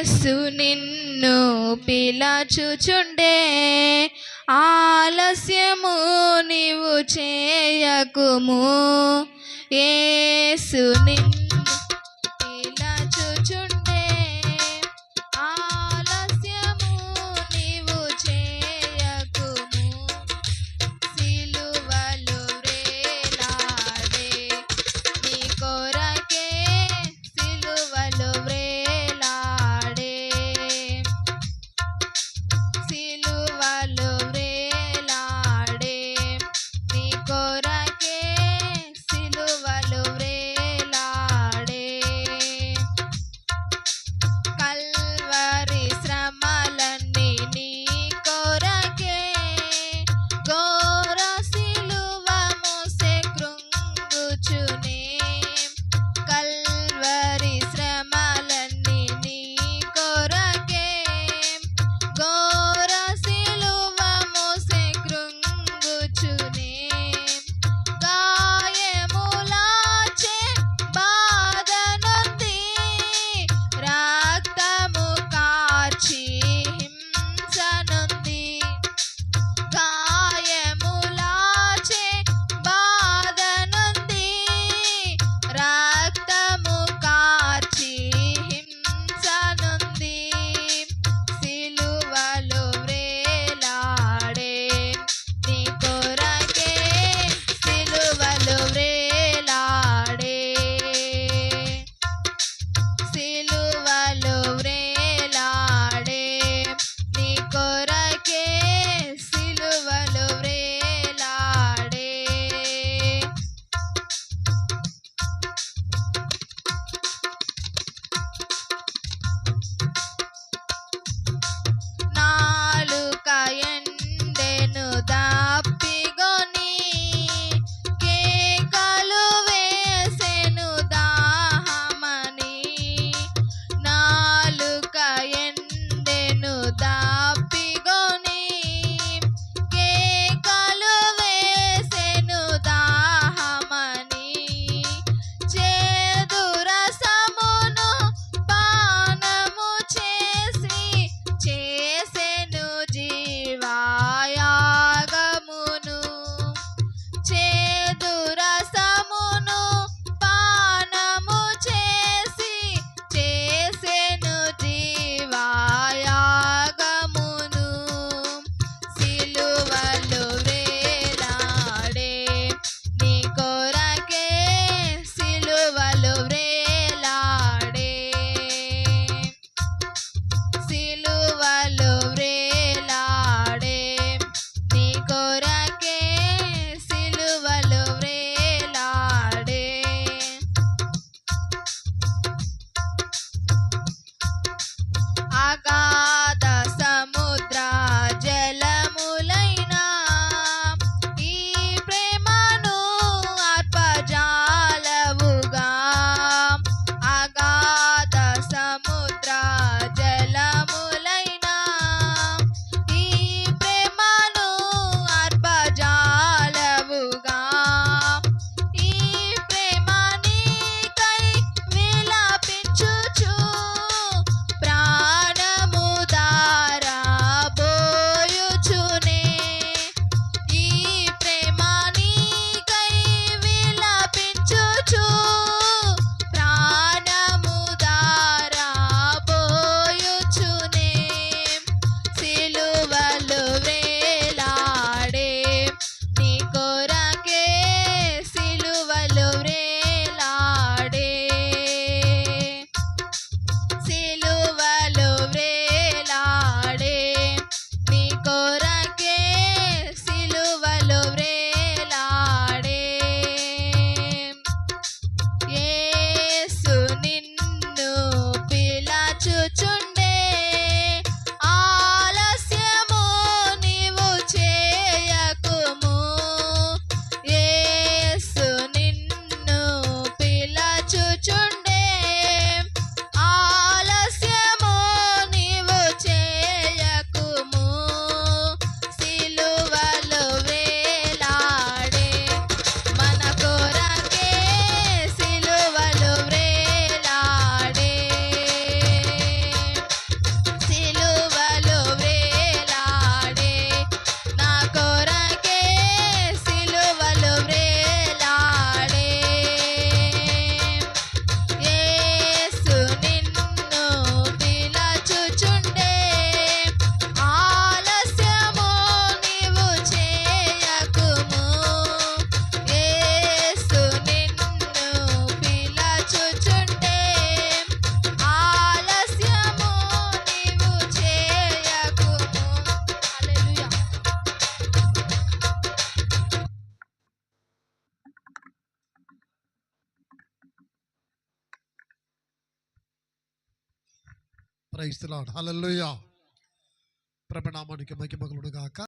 యేసు నిన్ను పిలచుచుండే ఆలస్యము నీవు చేయకుము. యేసు నిన్ను ahora que ప్రైస్తున్నాడు హల్లెలూయా ప్రభనామానికి మహిమగలుడు గాక